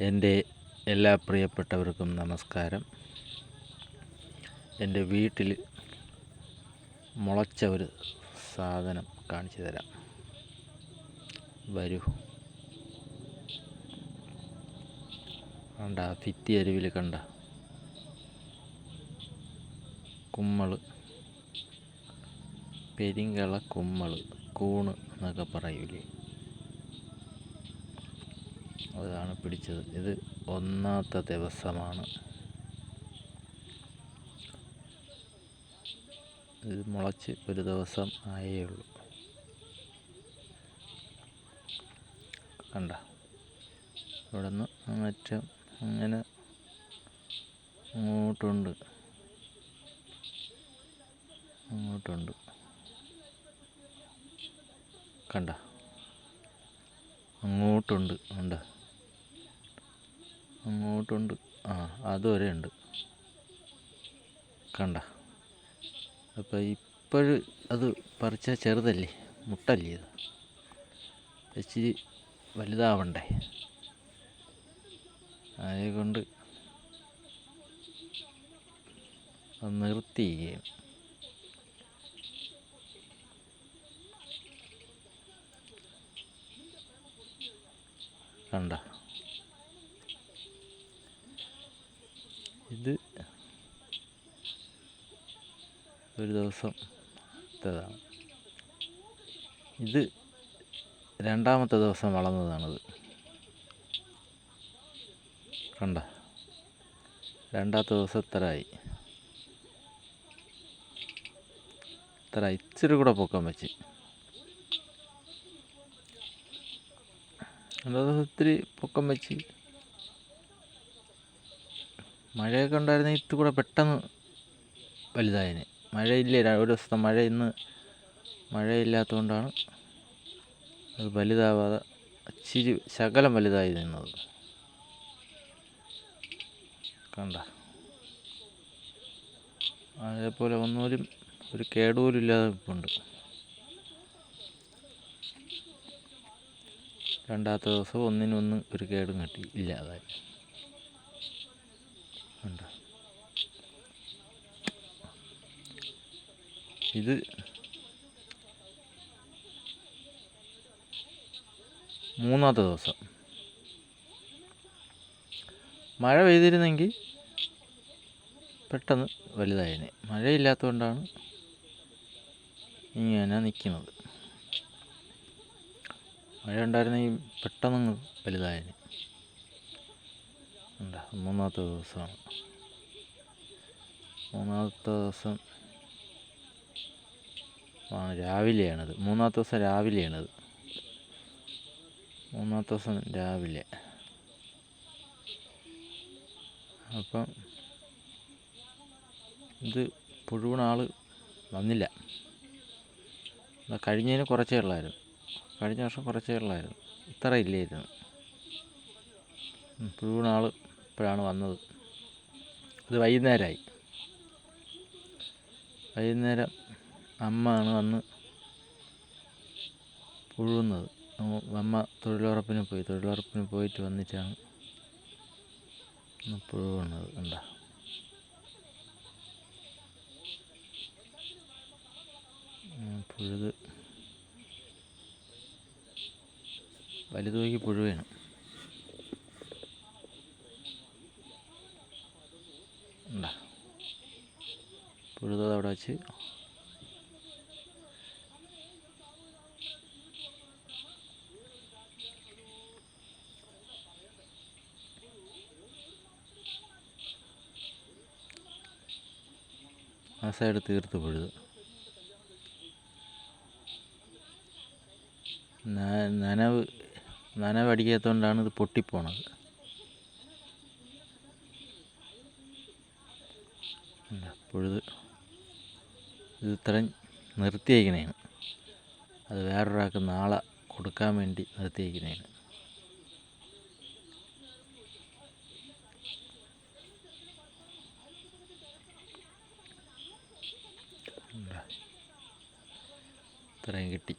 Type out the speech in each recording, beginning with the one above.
എന്റെ എല്ലാ പ്രിയപ്പെട്ടവർക്കും നമസ്കാരം. എന്റെ വീട്ടിൽ മുളച്ച ഒരു സാധനം കാണിച്ചു തരാം. വരൂ. കണ്ട ഭിത്തി അരുവിൽ കണ്ട കുമ്മൾ. പെരിങ്കള കുമ്മൾ കൂണ് എന്നൊക്കെ പറയൂലേ. അതാണ് പിടിച്ചത്. ഇത് ഒന്നാമത്തെ ദിവസമാണ്. ഇത് മുളച്ച് ഒരു ദിവസം ആയേ ഉള്ളൂ. കണ്ട. ഇവിടെ നിന്ന് മറ്റും അങ്ങനെ അങ്ങോട്ടുണ്ട്. അങ്ങോട്ടുണ്ട്. കണ്ട. അങ്ങോട്ടുണ്ട്. ഉണ്ട് അങ്ങോട്ടുണ്ട്. ആ അതുവരെ ഉണ്ട്. കണ്ട. അപ്പോൾ ഇപ്പോഴ് അത് പറിച്ചാൽ ചെറുതല്ലേ? മുട്ടല്ലേ ഇത് ഇച്ചിരി വലുതാവണ്ടേ? ആയതുകൊണ്ട് നിർത്തി. കണ്ട. ഇത് ഒരു ദിവസം ഇട്ടതാണ്. ഇത് രണ്ടാമത്തെ ദിവസം വളർന്നതാണിത്. കണ്ട? രണ്ടാമത്തെ ദിവസം ഇത്രയായി. ഇത്ര ഇച്ചിരി കൂടെ പൊക്കം വെച്ച് രണ്ടാമത്തെ ദിവസം ഇത്തിരി പൊക്കം വെച്ച് മഴയൊക്കെ ഉണ്ടായിരുന്നെങ്കിൽ ഇത് കൂടെ പെട്ടെന്ന് വലുതായതിന് മഴയില്ല? ഒരു ദിവസത്തെ മഴ ഇന്ന് മഴയില്ലാത്തതുകൊണ്ടാണ് അത് വലുതാവാതെ ഇച്ചിരി ശകലം വലുതായി നിന്നത്. കണ്ട. അതേപോലെ ഒന്നൂരും ഒരു കേടുപോലും ഇല്ലാതെ ഇപ്പുണ്ട് രണ്ടാമത്തെ ദിവസം ഒന്നിനൊന്ന് ഒരു കേടും കിട്ടി ഇല്ലാതായി. ഇത് മൂന്നാമത്തെ ദിവസം. മഴ പെയ്തിരുന്നെങ്കിൽ പെട്ടെന്ന് വലുതായതിനെ മഴയില്ലാത്തതുകൊണ്ടാണ് ഇങ്ങനെ നിൽക്കുന്നത് മഴ ഉണ്ടായിരുന്നെങ്കിൽ പെട്ടെന്ന് വലുതായതിനെ എന്താ മൂന്നാമത്തെ ദിവസമാണ്. മൂന്നാമത്തെ ദിവസം രാവിലെയാണത്. മൂന്നാമത്തെ ദിവസം രാവിലെയാണത്. മൂന്നാമത്തെ ദിവസം രാവിലെ. അപ്പം ഇത് മുഴുവൻ ആൾ വന്നില്ല. കഴിഞ്ഞതിന് കുറച്ചേ ഉള്ളായിരുന്നു. കഴിഞ്ഞ വർഷം കുറച്ചേ ഉള്ളായിരുന്നു. ഇത്ര ഇല്ലായിരുന്നു. മുഴുവൻ ആൾ ഇപ്പോഴാണ് വന്നത്. ഇത് വൈകുന്നേരമായി. വൈകുന്നേരം അമ്മ ആണ് വന്ന് പുഴുവുന്നത് അമ്മ- തൊഴിലുറപ്പിന് പോയി. തൊഴിലുറപ്പിന് പോയിട്ട് വന്നിട്ടാണ് പുഴുവുന്നത് കണ്ട? പുഴുത് വലുതോക്കി പുഴുവേണം. പുഴുതത് അവിടെ വെച്ച് സൈഡ് തീർത്ത് പുഴുത് നനവ് നനവ് അടിക്കാത്തതുകൊണ്ടാണ് ഇത് പൊട്ടിപ്പോണത്. പൊഴുത് ഇത് ഇത്രയും നിർത്തിയേക്കണേണ് അത് വേറൊരാൾക്ക് നാളെ കൊടുക്കാൻ വേണ്ടി നിർത്തിയേക്കണേണ് ഇത്രയും കിട്ടി.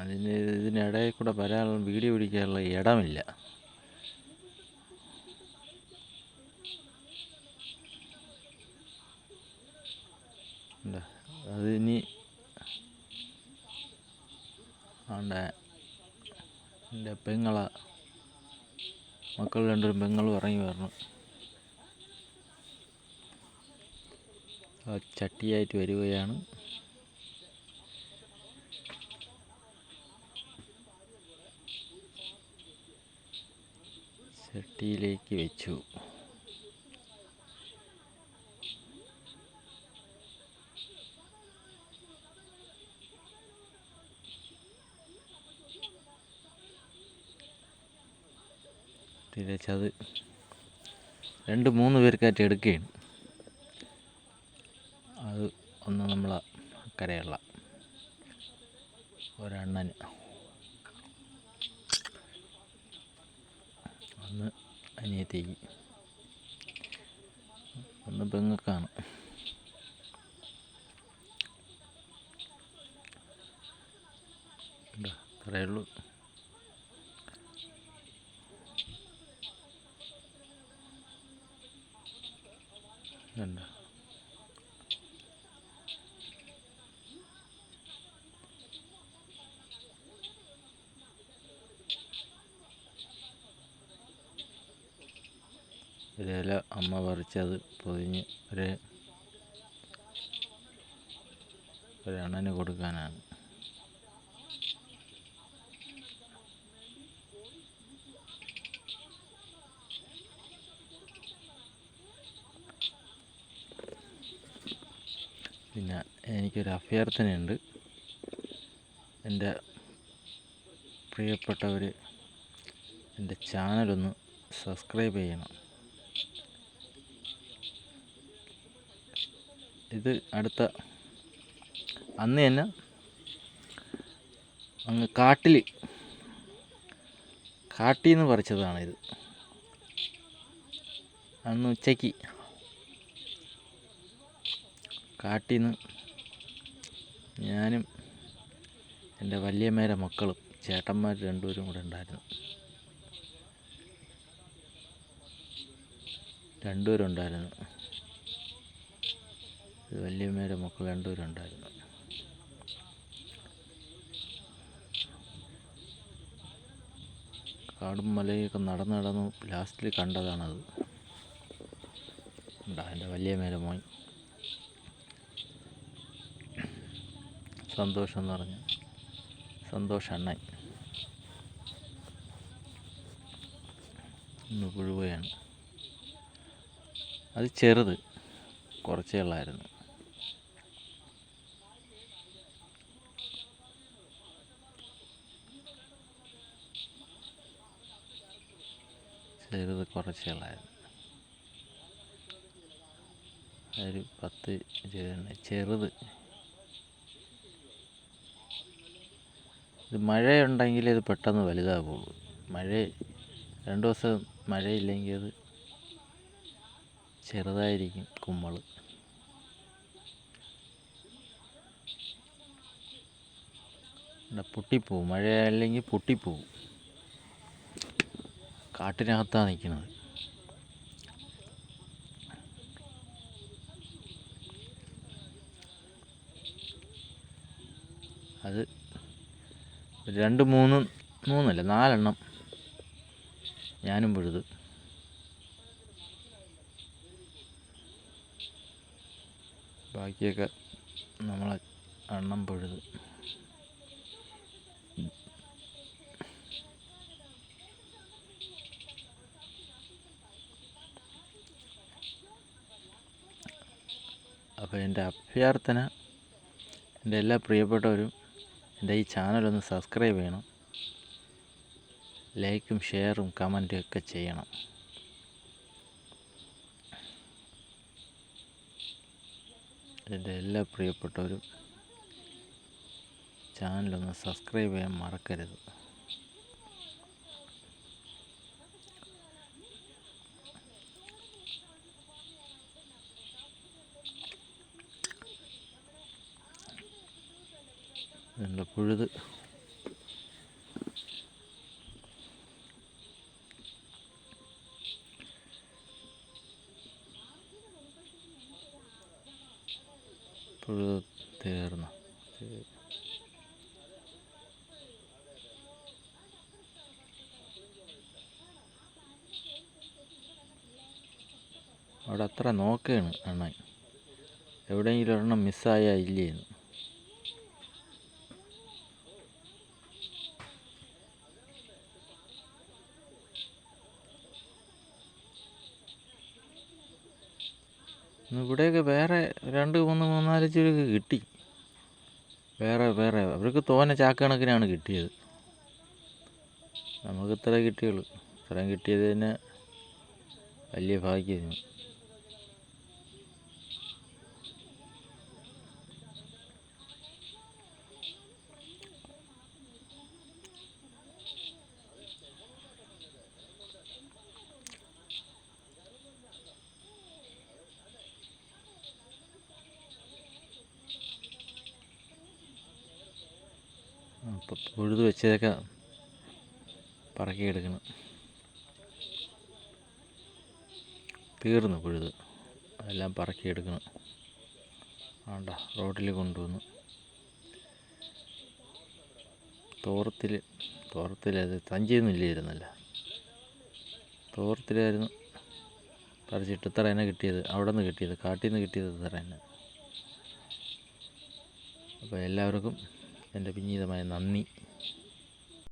അതിന് ഇതിനിടയിൽ കൂടെ വരാനുള്ള വീഡിയോ പിടിക്കാനുള്ള ഇടമില്ല. അതിനി ആണ്ട എന്റെ പെങ്ങളെ മക്കൾ രണ്ടൊരു പെങ്ങളും ഇറങ്ങി വരണം. ചട്ടിയായിട്ട് വരികയാണ്. ചട്ടിയിലേക്ക് വെച്ചു. തിരിച്ചത് രണ്ട് മൂന്ന് പേർക്കായിട്ട് എടുക്കുകയാണ്. അത് ഒന്ന് നമ്മളെ കരയുള്ള ഒരണ്ണന് ഒന്ന് അനിയത്തേക്ക് ഒന്ന് പെങ്ങക്കാണ്. ഇതാ, ഒരില അമ്മ പറിച്ചത് പൊതിഞ്ഞ് ഒരു ഒരെണ്ണന് കൊടുക്കാനാണ്. പിന്നെ എനിക്കൊരു അഭ്യർത്ഥനയുണ്ട്. എന്റെ പ്രിയപ്പെട്ടവർ എന്റെ ചാനലൊന്ന് സബ്സ്ക്രൈബ് ചെയ്യണം. ഇത് അടുത്ത അന്ന് തന്നെ അങ്ങ് കാട്ടിൽ കാട്ടിൽ പറിച്ചതാണ് ഇത്. അന്ന് ഉച്ചയ്ക്ക് കാട്ടിൽ നിന്ന് ഞാനും എന്റെ വല്യമ്മേരെ മക്കളും ചേട്ടന്മാർ രണ്ടുപേരും കൂടെ ഉണ്ടായിരുന്നു. രണ്ടുപേരും ഉണ്ടായിരുന്നു ഇത് വല്യമ്മേരെ മക്കൾ രണ്ടുപേരും ഉണ്ടായിരുന്നു കാടും മലയൊക്കെ നടന്ന് നടന്ന് ലാസ്റ്റിൽ കണ്ടതാണത്. ഉണ്ടാ എന്റെ വല്യമ്മേരെ മോൻ. സന്തോഷം എന്ന് പറഞ്ഞു. സന്തോഷ അണ്ണൻ. ഇന്ന് പുഴുവയാണ്. അത് ചെറുത്. കുറച്ചേ ഉള്ളായിരുന്നു. ചെറുത് കുറച്ചേ ഉള്ളായിരുന്നു. ഒരു പത്ത് ചെറുത്. ഇത് മഴയുണ്ടെങ്കിൽ ഇത് പെട്ടെന്ന് വലുതാവുള്ളൂ. മഴ രണ്ട് ദിവസം മഴയില്ലെങ്കിൽ അത് ചെറുതായിരിക്കും കുമ്മൾ പൊട്ടിപ്പോവും. മഴ അല്ലെങ്കിൽ പൊട്ടിപ്പോവും. കാട്ടിനകത്താണ് നിൽക്കുന്നത് അത് രണ്ട് മൂന്ന് മൂന്നല്ല നാലെണ്ണം ഞാനും പൊഴുത് ബാക്കിയൊക്കെ നമ്മളെ അണ്ണം പൊഴുത്. അപ്പോൾ എന്റെ അഭ്യർത്ഥന എന്റെ എല്ലാ പ്രിയപ്പെട്ടവരും എന്റെ ഈ ചാനലൊന്ന് സബ്സ്ക്രൈബ് ചെയ്യണം. ലൈക്കും ഷെയറും കമന്റും ഒക്കെ ചെയ്യണം. എന്റെ എല്ലാ പ്രിയപ്പെട്ടവരും ചാനലൊന്ന് സബ്സ്ക്രൈബ് ചെയ്യാൻ മറക്കരുത്. എന്റെ പുഴുത്? അവിടെ അത്ര നോക്കുകയാണ് അണ്ണൻ. എവിടെയെങ്കിലും ഒരെണ്ണം മിസ്സായാൽ ഇല്ലേന്ന്. ഇവിടെയൊക്കെ വേറെ രണ്ട് മൂന്ന് മൂന്നാൽ ചുരുക്ക് കിട്ടി. വേറെ വേറെ അവർക്ക് തോനെ ചാക്ക് കണക്കിനാണ് കിട്ടിയത്. നമുക്ക് ഇത്ര കിട്ടിയുള്ളൂ. ഇത്രയും കിട്ടിയത് തന്നെ വലിയ ഭാഗ്യമായിരുന്നു. അപ്പം പുഴുത് വെച്ചതൊക്കെ പറക്കിയെടുക്കണം. തീർന്നു പുഴുത് അതെല്ലാം പറക്കിയെടുക്കണം. വേണ്ട റോഡിൽ കൊണ്ടുവന്നു. തോറത്തിൽ തോറത്തിലത് അത് തോറത്തിലായിരുന്നു പറിച്ചിട്ട് തന്നെ കിട്ടിയത്. അവിടെ നിന്ന് കിട്ടിയത് കാട്ടിൽ നിന്ന് കിട്ടിയത് തന്നെ അപ്പോൾ എല്ലാവർക്കും എന്റെ വിനീതമായ നന്ദി.